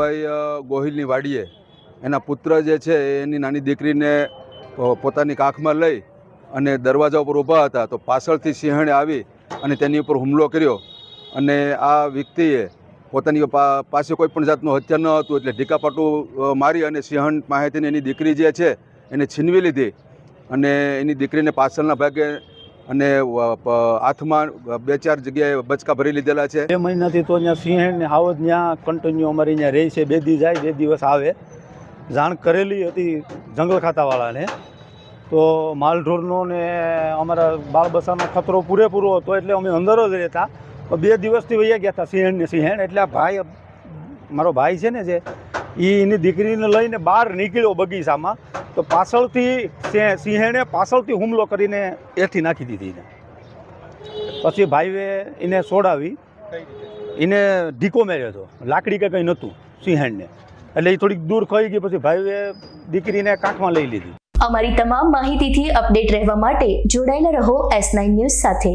ભાઈ ગોહિલની વાડીએ. એના પુત્ર જે છે એની નાની દીકરીને પોતાની કાંખમાં લઈ અને દરવાજા ઉપર ઊભા હતા. તો પાછળથી સિંહણે આવી અને તેની ઉપર હુમલો કર્યો. અને આ વ્યક્તિએ પોતાની પાસે કોઈ પણ જાતનું હત્યા ન હતું, એટલે ઢીકાપાટું મારી અને સિંહણ માહિતીની એની દીકરી જે છે, એને છીનવી લીધી. અને એની દીકરીને પાછળના ભાગે અને હાથમાં બે ચાર જગ્યાએ બચકા ભરી લીધેલા છે. બે મહિનાથી તો અહીંયા સિંહ ને હાવજ ત્યાં કન્ટિન્યુ અમારે અહીંયા રહે છે. બે દી જાય, બે દિવસ આવે. જાણ કરેલી હતી જંગલ ખાતાવાળાને. તો માલઢોરનો ને અમારા બાળબસાનો ખતરો પૂરેપૂરો હતો એટલે અમે અંદર જ રહેતા. બે દિવસથી વૈયા ગયા હતા સિંહણ ને સિંહણ. એટલે આ ભાઈ, મારો ભાઈ છે ને જે એની દીકરીને લઈને બહાર નીકળ્યો બગીચામાં, તો પાછળથી સિંહણે પાછળથી હુમલો કરીને એથી નાખી દીધી એને. પછી ભાઈએ એને છોડાવી એને ઢીકો માર્યો હતો. લાકડી કે કંઈ નહોતું, સિંહણને. એટલે એ થોડીક દૂર ખાઈ ગઈ, પછી ભાઈએ દીકરીને કાંખમાં લઈ લીધી. અમારી તમામ માહિતીથી અપડેટ રહેવા માટે જોડાયેલા રહો એસ ન્યૂઝ સાથે.